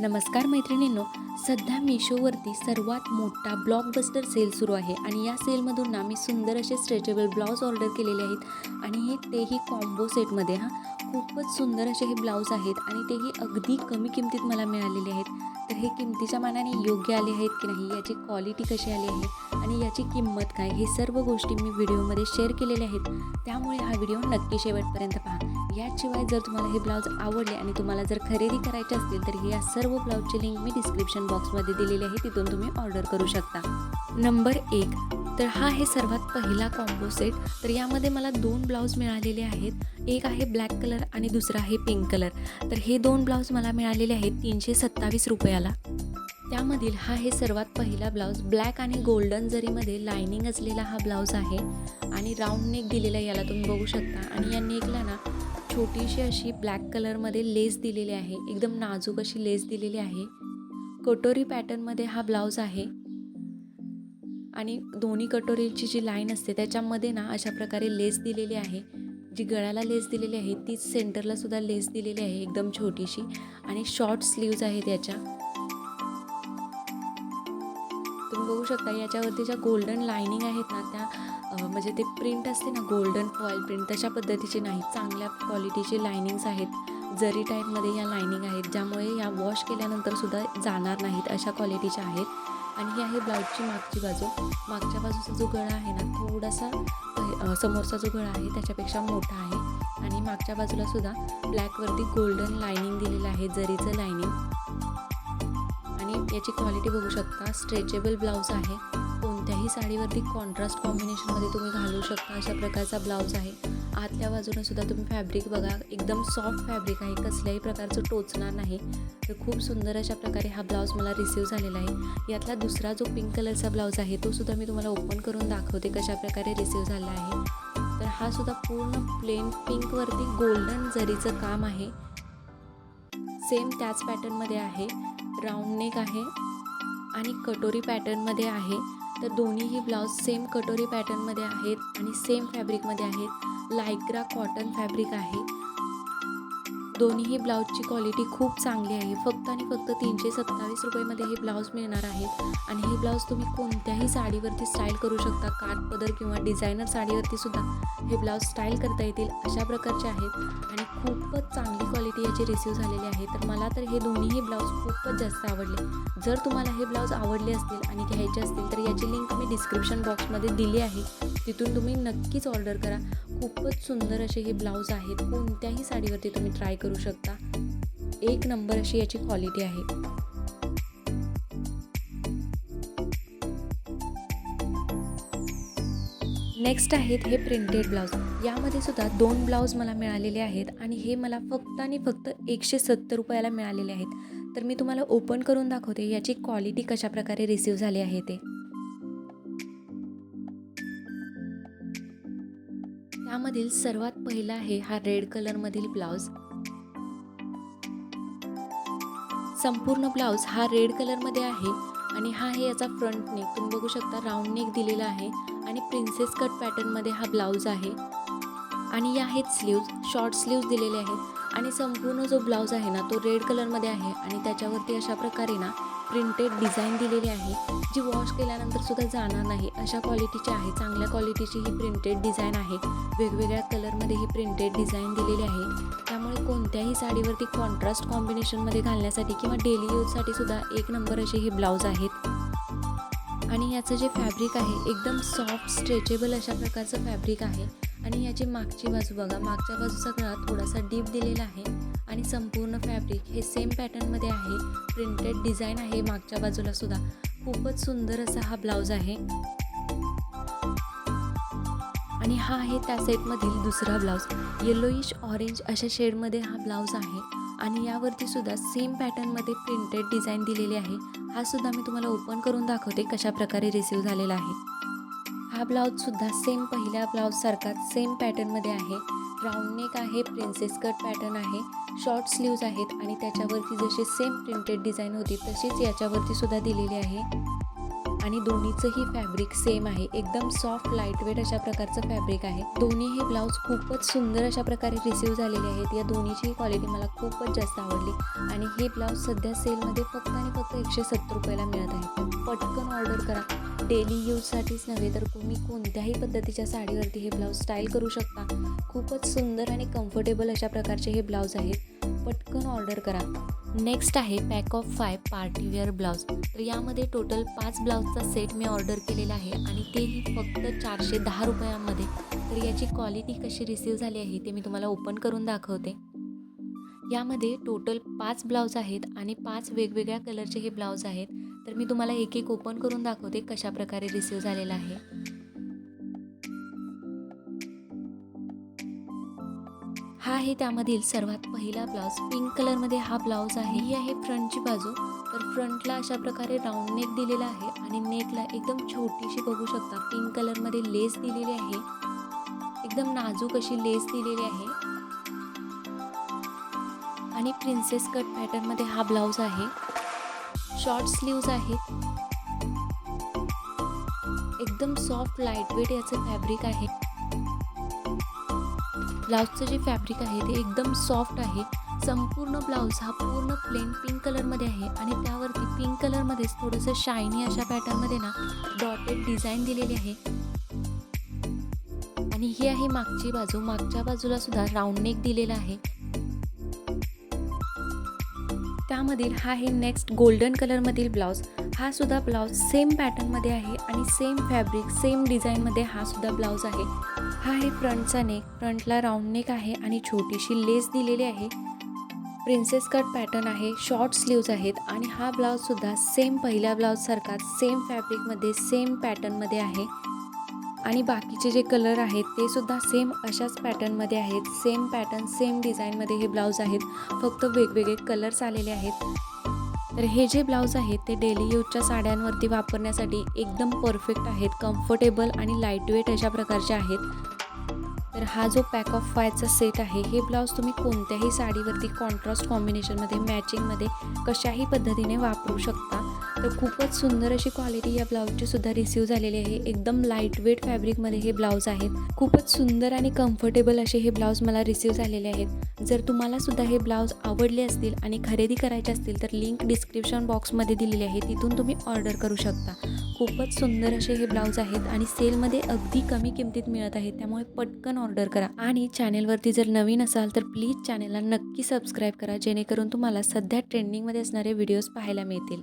नमस्कार मैत्रिणींनो सध्या मिशोवरती सर्वात मोठा ब्लॉकबस्टर सेल सुरू आहे आणि या सेलमधून ना मी सुंदर असे स्ट्रेचेबल ब्लाऊज ऑर्डर केलेले आहेत आणि हे तेही कॉम्बो सेटमध्ये हां खूपच सुंदर असे हे ब्लाऊज आहेत आणि तेही अगदी कमी किमतीत मला मिळालेले आहेत. तर हे किमतीच्या मानाने योग्य आले आहेत की नाही याची क्वालिटी कशी आली आहे आणि याची किंमत काय हे सर्व गोष्टी मी व्हिडिओमध्ये शेअर केलेल्या आहेत. त्यामुळे हा व्हिडिओ नक्की शेवटपर्यंत पहा. याशिवाय जर तुम्हाला हे ब्लाऊज आवडले आणि तुम्हाला जर खरेदी करायचे असतील तर हे या सर्व ब्लाऊजची लिंक मी डिस्क्रिप्शन बॉक्समध्ये दिलेली आहे तिथून तुम्ही ऑर्डर करू शकता. नंबर एक तर हा आहे सर्वात पहिला कॉम्बो सेट तर यामध्ये मला दोन ब्लाऊज मिळालेले आहेत. एक आहे ब्लॅक कलर आणि दुसरा आहे पिंक कलर. तर हे दोन ब्लाऊज मला मिळालेले आहेत तीनशे सत्तावीस रुपयाला. त्यामधील हा हे सर्वात पहिला ब्लाऊज ब्लॅक आणि गोल्डन जरीमध्ये लायनिंग असलेला हा ब्लाऊज आहे. आणि राऊंड नेक दिलेला याला तुम्ही बघू शकता. आणि या नेकला ना छोटीशी अशी ब्लॅक कलरमध्ये लेस दिलेली आहे. एकदम नाजूक अशी लेस दिलेली आहे. कटोरी पॅटर्नमध्ये हा ब्लाऊज आहे. आणि दोन्ही कटोरीची जी लाईन असते त्याच्यामध्ये ना अशा प्रकारे लेस दिलेली आहे. जी गळ्याला लेस दिलेली आहे तीच सेंटरला सुद्धा लेस दिलेली आहे एकदम छोटीशी. आणि शॉर्ट स्लीव्ज आहेत याच्या. तुम्ही बघू शकता याच्यावरती ज्या गोल्डन लाईनिंग आहेत ना त्या म्हणजे ते प्रिंट असते ना गोल्डन फॉईल प्रिंट तशा पद्धतीची नाही. चांगल्या क्वालिटीचे लायनिंग्स आहेत. जरी टाईपमध्ये या लायनिंग आहेत ज्यामुळे या वॉश केल्यानंतर सुद्धा जाणार नाहीत अशा क्वालिटीच्या आहेत. आणि ही आहे ब्लाऊजची मागची बाजू. मागच्या बाजूचा जो गळा आहे ना थोडासा समोरचा जो गळा आहे त्याच्यापेक्षा मोठा आहे. आणि मागच्या बाजूला सुद्धा ब्लॅकवरती गोल्डन लायनिंग दिलेलं आहे जरीचं लायनिंग आणि याची क्वालिटी बघू शकता. स्ट्रेचेबल ब्लाऊज आहे. कोणत्याही साडीवरती कॉन्ट्रास्ट कॉम्बिनेशनमध्ये तुम्ही घालू शकता. अशा प्रकारचा ब्लाऊज आहे. आतल्या बाजूने सुद्धा तुम्ही फॅब्रिक बघा. एकदम सॉफ्ट फॅब्रिक आहे. कसल्याही प्रकारचं टोचणार नाही. तर खूप सुंदर अशा प्रकारे हा ब्लाऊज मला रिसिव्ह झालेला आहे. यातला दुसरा जो पिंक कलरचा ब्लाऊज आहे तो सुद्धा मी तुम्हाला ओपन करून दाखवते कशा प्रकारे रिसीव्ह झाला आहे. तर हा सुद्धा पूर्ण प्लेन पिंकवरती गोल्डन जरीचं काम आहे. सेम त्याच पॅटर्नमध्ये आहे. राऊंड नेक आहे. आणि कटोरी पॅटर्नमध्ये आहे. तर दोन्हीही ब्लाऊज सेम कटोरी पॅटर्नमध्ये आहेत आणि सेम फॅब्रिकमध्ये आहेत. लायक्रा कॉटन फॅब्रिक आहे. दोन्हीही ब्लाऊजची क्वालिटी खूप चांगली आहे. फक्त आणि फक्त तीनशे सत्तावीस रुपयेमध्ये हे ब्लाऊज मिळणार आहेत. आणि हे ब्लाऊज तुम्ही कोणत्याही साडीवरती स्टाईल करू शकता. काठपदर किंवा डिझायनर साडीवरती सुद्धा हे ब्लाऊज स्टाईल करता येतील अशा प्रकारचे आहेत. आणि खूपच चांगली क्वालिटी याची रिसिव्ह झालेली आहे. तर मला तर हे दोन्हीही ब्लाऊज खूपच जास्त आवडले. जर तुम्हाला हे ब्लाऊज आवडले असतील आणि घ्यायचे असतील तर याची लिंक मी डिस्क्रिप्शन बॉक्समध्ये दिली आहे. तिथून तुम्ही नक्कीच ऑर्डर करा. खूपच सुंदर असे हे ब्लाऊज आहेत. कोणत्याही साडीवरती तुम्ही ट्राय करू शकता. एक नंबर अशी याची क्वालिटी आहे. नेक्स्ट आहेत हे प्रिंटेड ब्लाऊज यामध्ये सुद्धा दोन ब्लाऊज मला मिळालेले आहेत आणि हे मला फक्त आणि फक्त एकशे सत्तर रुपयाला मिळालेले आहेत. तर मी तुम्हाला ओपन करून दाखवते याची क्वालिटी कशा प्रकारे रिसीव झाली आहे ते. मधील सर्वात पहिला आहे हा रेड कलरमधील ब्लाऊज. संपूर्ण ब्लाऊज हा रेड कलरमध्ये आहे आणि हा आहे याचा फ्रंट नेक. तुम्ही बघू शकता राऊंड नेक दिलेला आहे आणि प्रिन्सेस कट पॅटर्नमध्ये हा ब्लाऊज आहे. आणि या आहेत स्लीव्ज शॉर्ट स्लीव्ज दिलेले आहेत. आणि संपूर्ण जो ब्लाऊज आहे ना तो रेड कलरमध्ये आहे आणि त्याच्यावरती अशा प्रकारे ना प्रिंटेड डिझाईन दिलेली आहे जी वॉश केल्यानंतर सुद्धा जाणार नाही. अशा क्वालिटीची आहे चांगल्या क्वालिटीची ही प्रिंटेड डिझाईन आहे. वेगवेगळ्या कलरमध्ये ही प्रिंटेड डिझाईन दिलेली आहे. त्यामुळे कोणत्याही साडीवरती कॉन्ट्रास्ट कॉम्बिनेशनमध्ये घालण्यासाठी किंवा डेली यूजसाठी सुद्धा एक नंबर असे हे ब्लाऊज आहेत. आणि याचं जे फॅब्रिक आहे एकदम सॉफ्ट स्ट्रेचेबल अशा प्रकारचं फॅब्रिक आहे. आणि याची मागची बाजू बघा मागच्या बाजूचा गळा थोडासा डीप दिलेला आहे. आणि संपूर्ण फॅब्रिक हे सेम पॅटर्नमध्ये आहे. प्रिंटेड डिझाईन आहे मागच्या बाजूला सुद्धा. खूपच सुंदर असा हा ब्लाऊज आहे. आणि हा आहे त्या सेटमधील दुसरा ब्लाऊज येलोईश ऑरेंज अशा शेडमध्ये हा ब्लाऊज आहे. आणि यावरती सुद्धा सेम पॅटर्नमध्ये प्रिंटेड डिझाईन दिलेली आहे. हा सुद्धा मी तुम्हाला ओपन करून दाखवते कशा प्रकारे रिसीव झालेला आहे. हा ब्लाऊजसुद्धा सेम पहिल्या ब्लाऊजसारखाच सेम पॅटर्नमध्ये आहे. राऊंड नेक आहे प्रिन्सेस कट पॅटर्न आहे शॉर्ट स्लीव्ज आहेत आणि त्याच्यावरती जशी सेम प्रिंटेड डिझाईन होती तशीच याच्यावरती सुद्धा दिलेली आहे. आणि दोन्हीचंही फॅब्रिक सेम आहे. एकदम सॉफ्ट लाईटवेट अशा प्रकारचं फॅब्रिक आहे. दोन्ही हे ब्लाऊज खूपच सुंदर अशा प्रकारे रिसीव झालेले आहेत. या दोन्हीची क्वालिटी मला खूपच जास्त आवडली. आणि हे ब्लाऊज सध्या सेलमध्ये फक्त आणि फक्त एकशे सत्तर रुपयाला मिळत आहे. पटकन ऑर्डर करा. डेली यूजसाठीच नव्हे तर तुम्ही कोणत्याही पद्धतीच्या साडीवरती हे ब्लाऊज स्टाईल करू शकता. खूपच सुंदर आणि कम्फर्टेबल अशा प्रकारचे हे ब्लाऊज आहेत. पटकन ऑर्डर करा. नेक्स्ट आहे pack of five party wear blouse तर यामध्ये टोटल पाच ब्लाऊजचा सेट मी ऑर्डर केलेला आहे आणि तेही फक्त चारशे दहा रुपयांमध्ये. तर याची क्वालिटी कशी रिसीव झाली आहे ते मी तुम्हाला ओपन करून दाखवते. यामध्ये टोटल पाच ब्लाऊज आहेत आणि पाच वेगवेगळ्या कलरचे हे ब्लाऊज आहेत. तर मी तुम्हाला एक एक ओपन करून दाखवते कशा प्रकारे रिसीव झालेला आहे. हा आहे त्यामधील सर्वात पहिला ब्लाऊज. पिंक कलरमध्ये हा ब्लाऊज आहे. ही आहे फ्रंटची बाजू. तर फ्रंटला अशा प्रकारे राऊंड नेक दिलेला आहे आणि नेकला एकदम छोटीशी बघू शकता. पिंक कलरमध्ये लेस दिलेली आहे. एकदम नाजूक अशी लेस दिलेली आहे. आणि प्रिन्सेस कट पॅटर्नमध्ये हा ब्लाऊज आहे. शॉर्ट स्लीव्ज आहेत. एकदम सॉफ्ट लाइट वेट याचं फॅब्रिक आहे. ब्लाऊजचं जे फॅब्रिक आहे ते एकदम सॉफ्ट आहे. संपूर्ण ब्लाऊज हा पूर्ण प्लेन पिंक कलरमध्ये आहे आणि त्यावरती पिंक कलरमध्येच थोडंसं शायनी अशा पॅटर्नमध्ये ना डॉटेड डिझाईन दिलेली आहे. आणि ही आहे मागची बाजू. मागच्या बाजूला सुद्धा राऊंड नेक दिलेला आहे. त्यामधील हा आहे नेक्स्ट गोल्डन कलरमधील ब्लाऊज हा सुद्धा ब्लाऊज सेम पॅटर्नमध्ये आहे आणि सेम फॅब्रिक सेम डिझाईनमध्ये हा सुद्धा ब्लाऊज आहे. हा आहे फ्रंटचा नेक फ्रंटला राऊंड नेक आहे आणि छोटीशी लेस दिलेली आहे. प्रिन्सेस कट पॅटर्न आहे शॉर्ट स्लीव्ज आहेत आणि हा ब्लाऊजसुद्धा सेम पहिल्या ब्लाऊजसारखा सेम फॅब्रिकमध्ये सेम पॅटर्नमध्ये आहे. आणि बाकीचे जे कलर आहेत ते सुद्धा सेम अशाच पॅटर्नमध्ये आहेत. सेम पॅटर्न सेम डिझाईनमध्ये हे ब्लाऊज आहेत. फक्त वेगवेगळे कलर्स आलेले आहेत. तर हे जे ब्लाऊज आहेत ते डेली यूजच्या साड्यांवरती वापरण्यासाठी एकदम परफेक्ट आहेत कम्फर्टेबल आणि लाईटवेट अशा प्रकारचे आहेत. तर हा जो पॅक ऑफ फायचा सेट आहे हे ब्लाऊज तुम्ही कोणत्याही साडीवरती कॉन्ट्रास्ट कॉम्बिनेशनमध्ये मॅचिंगमध्ये कशाही पद्धतीने वापरू शकता. तर खूपच सुंदर अशी क्वालिटी या ब्लाऊजची सुद्धा रिसीव झालेली आहे. एकदम लाइट वेट फॅब्रिकमध्ये हे ब्लाऊज आहेत. खूपच सुंदर आणि कम्फर्टेबल असे हे ब्लाऊज मला रिसिव्ह झालेले आहेत. जर तुम्हाला सुद्धा हे ब्लाऊज आवडले असतील आणि खरेदी करायचे असतील तर लिंक डिस्क्रिप्शन बॉक्समध्ये दिलेली आहे. तिथून तुम्ही ऑर्डर करू शकता. खूपच सुंदर असे हे ब्लाऊज आहेत आणि सेलमध्ये अगदी कमी किमतीत मिळत आहेत. त्यामुळे पटकन ऑर्डर करा. आणि चॅनेलवरती जर नवीन असाल तर प्लीज चॅनेलला नक्की सबस्क्राईब करा जेणेकरून तुम्हाला सध्या ट्रेंडिंगमध्ये असणारे व्हिडिओज पाहायला मिळतील.